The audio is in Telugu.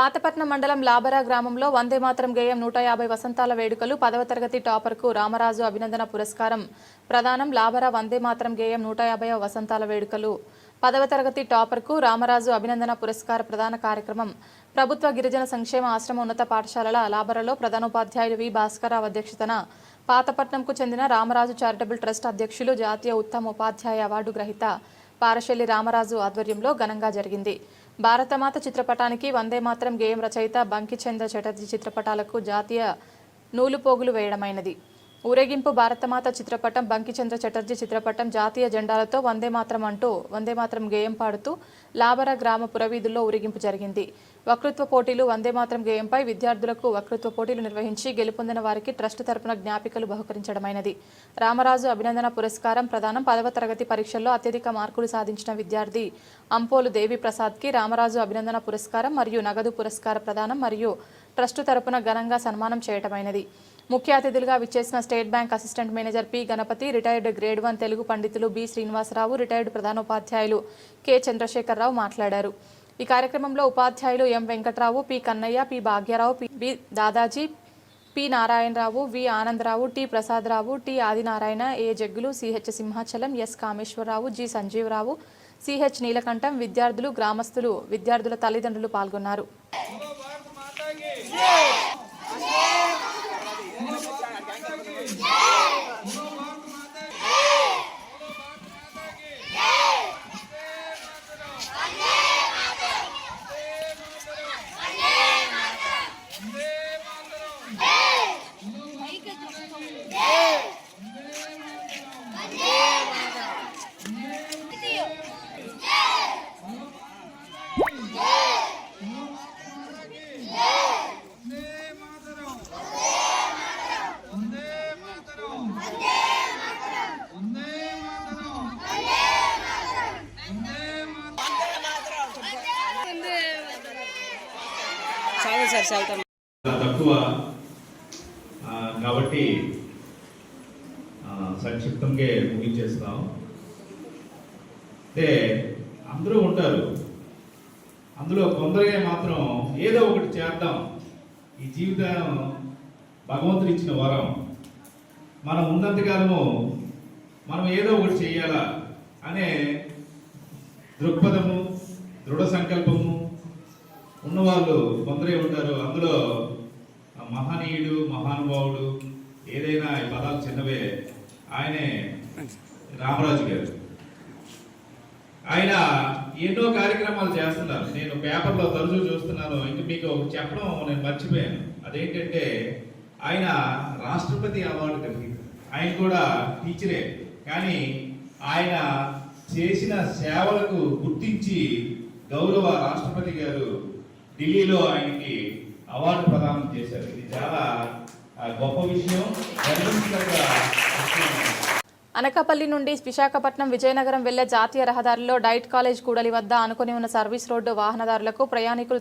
పాతపట్నం మండలం లాబరా గ్రామంలో వందే మాతరం గేయం నూట యాభై వసంతాల వేడుకలు పదవ తరగతి టాపర్కు రామరాజు అభినందన పురస్కారం. ప్రధానం లాబరా వందే మాతరం గేయం నూట యాభై వసంతాల వేడుకలు. పదవ తరగతి టాపర్కు రామరాజు అభినందన పురస్కార ప్రధాన కార్యక్రమం. ప్రభుత్వ గిరిజన సంక్షేమ ఆశ్రమ ఉన్నత పాఠశాలల లాబరలో ప్రధానోపాధ్యాయులు వి భాస్కరరావు అధ్యక్షతన పాతపట్నంకు చెందిన రామరాజు చారిటబుల్ ట్రస్ట్ అధ్యక్షులు జాతీయ ఉత్తమ ఉపాధ్యాయ అవార్డు గ్రహీత. పారశెల్లి రామరాజు ఆధ్వర్యంలో ఘనంగా జరిగింది. భారతమాత చిత్రపటానికి వందే మాత్రం గేయం రచయిత బంకిచంద్ర చటర్జీ చిత్రపటాలకు జాతీయ నూలుపోగులు వేయడమైనది. ఊరేగింపు భారతమాత చిత్రపటం బంకిచంద్ర చటర్జీ చిత్రపటం జాతీయ జెండాలతో వందే మాత్రం అంటూ వందే మాత్రం గేయం పాడుతూ లాబర గ్రామ పురవీధుల్లో ఊరేగింపు జరిగింది. వక్తృత్వ పోటీలు వందే మాత్రం గేయంపై విద్యార్థులకు వక్తృత్వ పోటీలు నిర్వహించి గెలుపొందిన వారికి ట్రస్ట్ తరపున జ్ఞాపికలు బహుకరించడమైనది. రామరాజు అభినందన పురస్కారం ప్రదానం పదవ తరగతి పరీక్షల్లో అత్యధిక మార్కులు సాధించిన విద్యార్థి అంపోలు దేవి ప్రసాద్కి రామరాజు అభినందన పురస్కారం మరియు నగదు పురస్కార ప్రదానం మరియు ట్రస్టు తరపున ఘనంగా సన్మానం చేయటమైనది. ముఖ్య అతిథులుగా విచ్చేసిన state bank assistant manager P. Ganapathi retired grade one Telugu పండితులు బి. శ్రీనివాసరావు రిటైర్డ్ ప్రధానోపాధ్యాయులు కె. చంద్రశేఖరరావు మాట్లాడారు. ఈ కార్యక్రమంలో ఉపాధ్యాయులు M Venkatrao P Kannaiah P Bhagyarao P B Dadaji P Narayanarao V Anandarao T Prasadarao T Adinarayana A Jaggulu CH Simhachalam S Kameswararao G Sanjeevarao CH Neelakantham విద్యార్థులు గ్రామస్తులు విద్యార్థుల తల్లిదండ్రులు పాల్గొన్నారు చాలు సార్ చదువుతాం చాలా తక్కువ. కాబట్టి సంక్షిప్తంగా ముగించేస్తాం. అంటే అందరూ ఉంటారు. అందులో కొందరే మాత్రం ఏదో ఒకటి చేద్దాం. ఈ జీవితం భగవంతుడు ఇచ్చిన వరం. మనం ఉన్నంతకాలము మనం ఏదో ఒకటి చేయాలా అనే దృక్పథము దృఢ సంకల్పము ఉన్నవాళ్ళు కొందరే ఉంటారు. అందులో మహనీయుడు మహానుభావుడు ఏదైనా ఈ పదాలు చిన్నవే ఆయనే రామరాజు గారు. ఆయన ఎన్నో కార్యక్రమాలు చేస్తున్నారు. నేను పేపర్లో తరచూ చూస్తున్నాను. ఇంక మీకు చెప్పడం నేను మర్చిపోయాను. అదేంటంటే ఆయన రాష్ట్రపతి అవార్డు కలిగింది. ఆయన కూడా టీచరే. కానీ ఆయన చేసిన సేవలకు గుర్తించి గౌరవ రాష్ట్రపతి గారు ఢిల్లీలో ఆయనకి అవార్డు ప్రదానం చేశారు. ఇది చాలా గొప్ప విషయం. అనకాపల్లి నుండి విశాఖపట్నం విజయనగరం వెళ్ళే జాతీయ రహదారిలో డైట్ కాలేజ్ కూడలి వద్ద అనుకుని ఉన్న సర్వీస్ రోడ్డు వాహనదారులకు ప్రయాణికులు